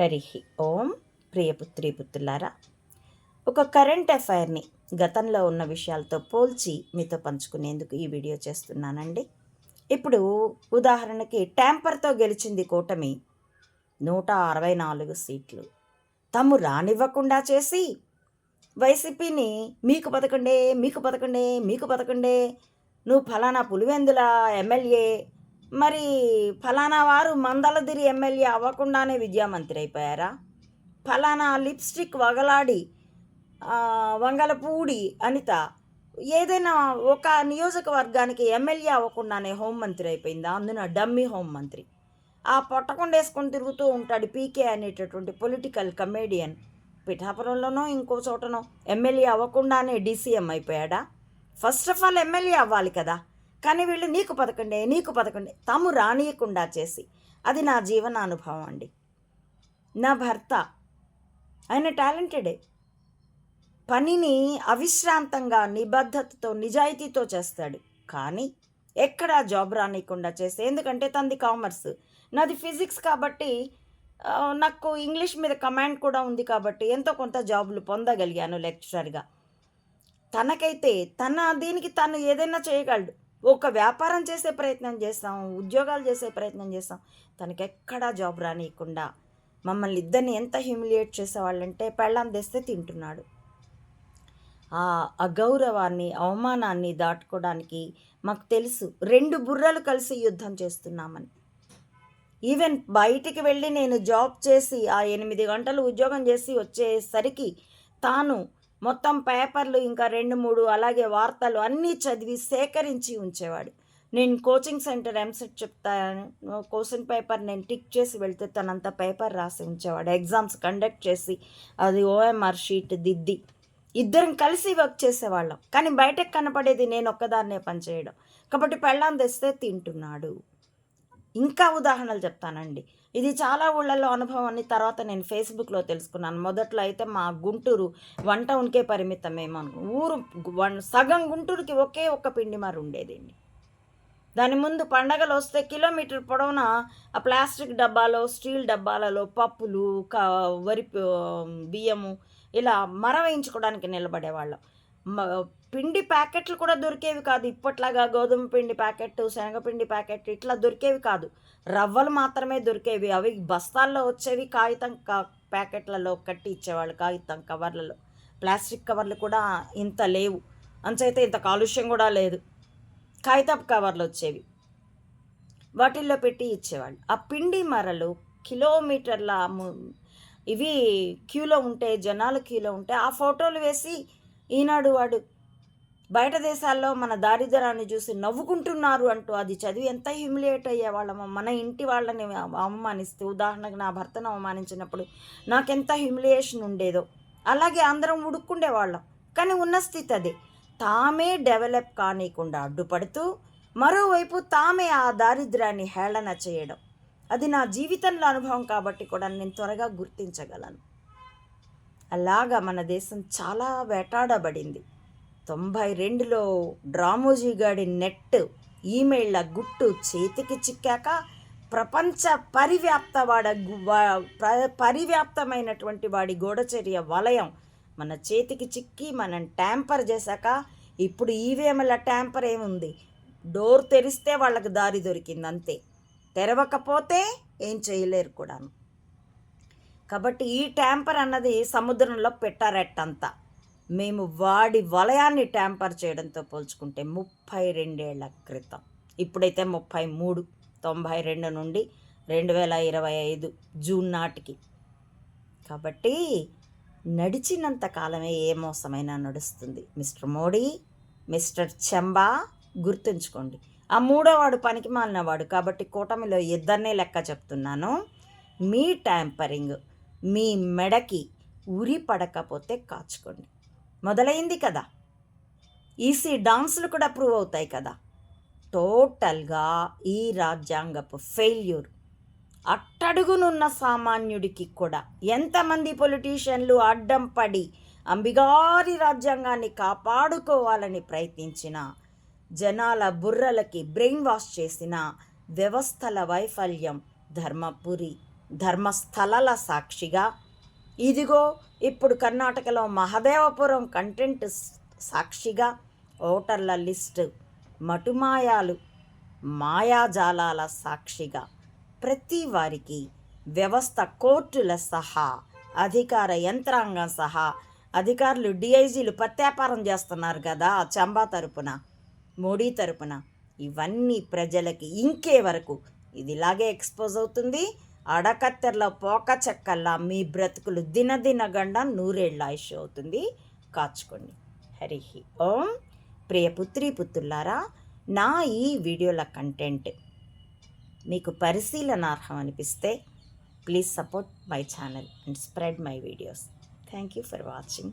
హరి ఓం ప్రియపుత్రి పుత్రులారా ఒక కరెంట్ అఫైర్ని గతంలో ఉన్న విషయాలతో పోల్చి మీతో పంచుకునేందుకు ఈ వీడియో చేస్తున్నానండి. ఇప్పుడు ఉదాహరణకి ట్యాంపర్తో గెలిచింది కూటమి నూట అరవై నాలుగు సీట్లు. తాము రానివ్వకుండా చేసి వైసీపీని మీకు పదకొండే మీకు పదకొండే మీకు పదకొండే నువ్వు ఫలానా పులివెందుల ఎమ్మెల్యే మరి ఫలానా వారు మందలదిరి ఎమ్మెల్యే అవ్వకుండానే విద్యామంత్రి అయిపోయారా? ఫలానా లిప్స్టిక్ వగలాడి వంగలపూడి అనిత ఏదైనా ఒక నియోజకవర్గానికి ఎమ్మెల్యే అవ్వకుండానే హోంమంత్రి అయిపోయిందా? అందున డమ్మీ హోంమంత్రి. ఆ పొట్టకుండా వేసుకొని తిరుగుతూ ఉంటాడు పీకే అనేటటువంటి పొలిటికల్ కమేడియన్. పిఠాపురంలోనో ఇంకో చోటనో ఎమ్మెల్యే అవ్వకుండానే డీసీఎం అయిపోయాడా? ఫస్ట్ ఆఫ్ ఆల్ ఎమ్మెల్యే అవ్వాలి కదా. కానీ వీళ్ళు నీకు పదకొండే నీకు పథకండే తాము రానియకుండా చేసి. అది నా జీవన అనుభవం అండి. నా భర్త. ఆయన టాలెంటెడే. పనిని అవిశ్రాంతంగా నిబద్ధతతో నిజాయితీతో చేస్తాడు. కానీ ఎక్కడా జాబ్ రానియకుండా చేస్తే. ఎందుకంటే తనది కామర్స్. నాది ఫిజిక్స్ కాబట్టి నాకు ఇంగ్లీష్ మీద కమాండ్ కూడా ఉంది కాబట్టి ఎంతో కొంత జాబులు పొందగలిగాను లెక్చరర్గా. తనకైతే తన దీనికి తను ఏదైనా చేయగలడు. ఒక వ్యాపారం చేసే ప్రయత్నం చేస్తాం ఉద్యోగాలు చేసే ప్రయత్నం చేస్తాం. తనకి ఎక్కడా జాబ్ రానియకుండా మమ్మల్ని ఇద్దరిని ఎంత హ్యూమిలియేట్ చేసేవాళ్ళంటే పెళ్ళాం తెస్తే తింటున్నాడు. ఆ అగౌరవాన్ని అవమానాన్ని దాటుకోవడానికి మాకు తెలుసు రెండు బుర్రలు కలిసి యుద్ధం చేస్తున్నామని. ఈవెన్ బయటికి వెళ్ళి నేను జాబ్ చేసి ఆ ఎనిమిది గంటలు ఉద్యోగం చేసి వచ్చేసరికి తాను మొత్తం పేపర్లు ఇంకా రెండు మూడు అలాగే వార్తలు అన్నీ చదివి సేకరించి ఉంచేవాడు. నేను కోచింగ్ సెంటర్ ఎంసెట్ చెప్తాను. క్వశ్చన్ పేపర్ నేను టిక్ చేసి వెళ్తే తనంత పేపర్ రాసి ఉంచేవాడు. ఎగ్జామ్స్ కండక్ట్ చేసి అది ఓఎంఆర్ షీట్ దిద్ది ఇద్దరం కలిసి వర్క్ చేసేవాళ్ళం. కానీ బయటకు కనపడేది నేను ఒక్కదాన్నే పనిచేయడం. కాబట్టి పెళ్ళాం తెస్తే తింటున్నాడు. ఇంకా ఉదాహరణలు చెప్తానండి. ఇది చాలా ఊళ్ళల్లో అనుభవాన్ని తర్వాత నేను ఫేస్బుక్లో తెలుసుకున్నాను. మొదట్లో అయితే మా గుంటూరు వన్ టౌన్కే పరిమితమేమో ఊరు వన్ సగం గుంటూరుకి ఒకే ఒక్క పిండి మరి ఉండేదండి. దాని ముందు పండగలు వస్తే కిలోమీటర్ పొడవున ఆ ప్లాస్టిక్ డబ్బాలో స్టీల్ డబ్బాలలో పప్పులు క వరి బియ్యము ఇలా మరవేయించుకోవడానికి నిలబడేవాళ్ళం. పిండి ప్యాకెట్లు కూడా దొరికేవి కాదు. ఇప్పట్లాగా గోధుమ పిండి ప్యాకెట్ శనగపిండి ప్యాకెట్ ఇట్లా దొరికేవి కాదు. రవ్వలు మాత్రమే దొరికేవి. అవి బస్తాల్లో వచ్చేవి కాగితం క ప్యాకెట్లలో కట్టి ఇచ్చేవాళ్ళు కాగితం కవర్లలో. ప్లాస్టిక్ కవర్లు కూడా ఇంత లేవు. అంచైతే ఇంత కాలుష్యం కూడా లేదు. కాగితపు కవర్లు వచ్చేవి. వాటిల్లో పెట్టి ఇచ్చేవాళ్ళు. ఆ పిండి మరలు కిలోమీటర్ల ఇవి క్యూలో ఉంటే జనాలు క్యూలో ఉంటే ఆ ఫోటోలు వేసి ఈనాడు వాడు బయట దేశాల్లో మన దారిద్రాన్ని చూసి నవ్వుకుంటున్నారు అంటూ అది చదివి ఎంత హ్యుమిలియేట్ అయ్యే వాళ్ళము మన ఇంటి వాళ్ళని అవమానిస్తే ఉదాహరణకు నా భర్తను అవమానించినప్పుడు నాకెంత హ్యూమిలియేషన్ ఉండేదో. అలాగే అందరం ఉడుక్కుండేవాళ్ళం కానీ ఉన్న స్థితి అదే. తామే డెవలప్ కానీయకుండా అడ్డుపడుతూ మరోవైపు తామే ఆ దారిద్ర్యాన్ని హేళన చేయడం. అది నా జీవితంలో అనుభవం కాబట్టి కూడా నేను త్వరగా గుర్తించగలను. అలాగా మన దేశం చాలా వేటాడబడింది. తొంభై రెండులో డ్రామోజీ గాడి నెట్ ఈమెయిళ్ళ గుట్టు చేతికి చిక్కాక ప్రపంచ పరివ్యాప్త వాడ పరివ్యాప్తమైనటువంటి వాడి గూఢచర్య వలయం మన చేతికి చిక్కి మనం ట్యాంపర్ చేశాక ఇప్పుడు ఈవీఎంల ట్యాంపర్ ఏముంది? డోర్ తెరిస్తే వాళ్ళకి దారి దొరికింది అంతే తెరవకపోతే ఏం చేయలేరు కూడాను. కాబట్టి ఈ ట్యాంపర్ అన్నది సముద్రంలో పెట్టారట్టంతా మేము వాడి వలయాన్ని ట్యాంపర్ చేయడంతో పోల్చుకుంటే ముప్పై రెండేళ్ళ క్రితం. ఇప్పుడైతే ముప్పై మూడు తొంభై రెండు నుండి రెండు వేల ఇరవై ఐదు జూన్ నాటికి. కాబట్టి నడిచినంత కాలమే ఏ మోసమైనా నడుస్తుంది. మిస్టర్ మోడీ మిస్టర్ చెంబా గుర్తుంచుకోండి. ఆ మూడోవాడు పనికి మాలినవాడు కాబట్టి కూటమిలో ఇద్దరినే లెక్క చెప్తున్నాను. మీ ట్యాంపరింగ్ మీ మెడకి ఉరి పడకపోతే కాచుకోండి. మొదలైంది కదా. ఈసీ డాన్సులు కూడా ప్రూవ్ అవుతాయి కదా. టోటల్గా ఈ రాజ్యాంగపు ఫెయిల్యూర్. అట్టడుగునున్న సామాన్యుడికి కూడా ఎంతమంది పొలిటీషియన్లు అడ్డం పడి అంబిగారి రాజ్యాంగాన్ని కాపాడుకోవాలని ప్రయత్నించిన జనాల బుర్రలకి బ్రెయిన్ వాష్ చేసిన వ్యవస్థల వైఫల్యం ధర్మపురి. ధర్మస్థలాల సాక్షిగా. ఇదిగో ఇప్పుడు కర్ణాటకలో మహదేవపురం కంటెంట్ సాక్షిగా ఓటర్ల లిస్టు మటుమాయాలు మాయాజాలాల సాక్షిగా. ప్రతి వారికి వ్యవస్థ కోర్టుల సహా అధికార యంత్రాంగం సహా అధికారులు డిఐజీలు ప్రత్యాపారం చేస్తున్నారు కదా చంబా తరపున మోడీ తరపున. ఇవన్నీ ప్రజలకి ఇంకే వరకు ఇది ఇలాగే ఎక్స్పోజ్ అవుతుంది. అడకత్తెరల పోక చెక్కల్లా మీ బ్రతుకులు దినదిన గండ నూరేళ్ళ ఆయుష్ అవుతుంది. కాచుకోండి. హరిహి ఓం. ప్రియ పుత్రి పుత్రులారా నా ఈ వీడియోల కంటెంట్ మీకు పరిశీలనార్హం అనిపిస్తే please support my channel and spread my videos. Thank you for watching.